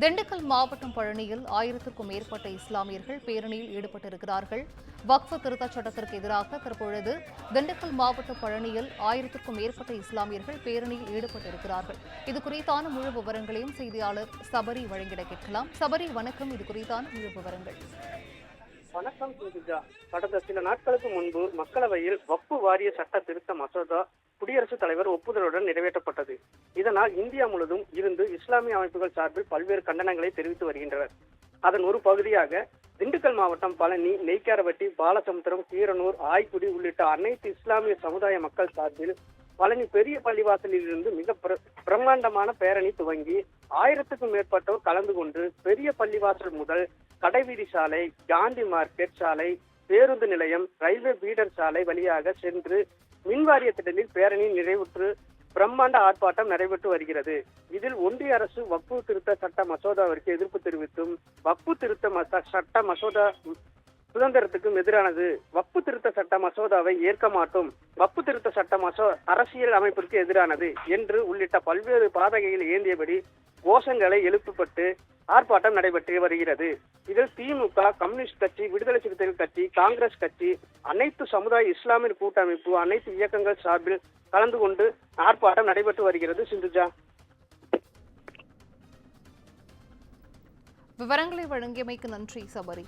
திண்டுக்கல் மாவட்டம் பழனியில் ஆயிரத்திற்கும் மேற்பட்ட இஸ்லாமியர்கள் பேரணியில் ஈடுபட்டிருக்கிறார்கள். வக்ஃபு திருத்தச் சட்டத்திற்கு எதிராக தற்பொழுது திண்டுக்கல் மாவட்டம் பழனியில் ஆயிரத்திற்கும் மேற்பட்ட இஸ்லாமியர்கள் பேரணியில் ஈடுபட்டிருக்கிறார்கள். இது குறித்தான முழு விவரங்களையும் செய்தியாளர் சபரி வழங்கிட கேட்கலாம். சபரி வணக்கம். இது குறித்தான முழு விவரங்கள். வணக்கம் கடந்த சில நாட்களுக்கு முன்பு மக்களவையில் வக்ஃபு வாரிய சட்ட திருத்த மசோதா குடியரசுத் தலைவர் ஒப்புதலுடன் நிறைவேற்றப்பட்டது. ஆனால் இந்தியா முழுவதும் இருந்து இஸ்லாமிய அமைப்புகள் சார்பில் பல்வேறு கண்டனங்களை தெரிவித்து வருகின்றனர். அதன் ஒரு பகுதியாக திண்டுக்கல் மாவட்டம் பழனி நெய்க்காரவட்டி பாலசமுத்திரம் கீரனூர் ஆய்க்குடி உள்ளிட்ட அனைத்து இஸ்லாமிய சமுதாய மக்கள் சார்பில் பழனி பெரிய பள்ளிவாசலில் இருந்து மிக பிரம்மாண்டமான பேரணி துவங்கி ஆயிரத்துக்கும் மேற்பட்டோர் கலந்து கொண்டு பெரிய பள்ளிவாசல் முதல் கடைவீதி சாலை காந்தி மார்க்கெட் சாலை பேருந்து நிலையம் ரயில்வே பீடர் சாலை வழியாக சென்று மின்வாரிய திடலில் பேரணி நிறைவுற்று பிரம்மாண்ட ஆர்ப்பாட்டம் நடைபெற்று வருகிறது. இதில் ஒன்றிய அரசு வக்பு திருத்த சட்ட மசோதாவிற்கு எதிர்ப்பு தெரிவித்தும் வக்பு திருத்த சட்ட மசோதா சுதந்திரத்துக்கும் எதிரானது. வப்பு திருத்த சட்ட மசோதாவை ஏற்க மாட்டோம். வப்பு திருத்த சட்ட மசோ அரசியல் அமைப்பிற்கு எதிரானது என்று உள்ளிட்ட பல்வேறு பாதகைகள் ஏந்தியபடி கோஷங்களை எழுப்பப்பட்டு ஆர்ப்பாட்டம் நடைபெற்று வருகிறது. இதில் திமுக கம்யூனிஸ்ட் கட்சி விடுதலை சிறுத்தைகள் கட்சி காங்கிரஸ் கட்சி அனைத்து சமுதாய இஸ்லாமிய கூட்டமைப்பு அனைத்து இயக்கங்கள் சார்பில் கலந்து கொண்டு ஆர்ப்பாட்டம் நடைபெற்று வருகிறது. சிந்துஜா. விவரங்களை வழங்கியமைக்கு நன்றி சபரி.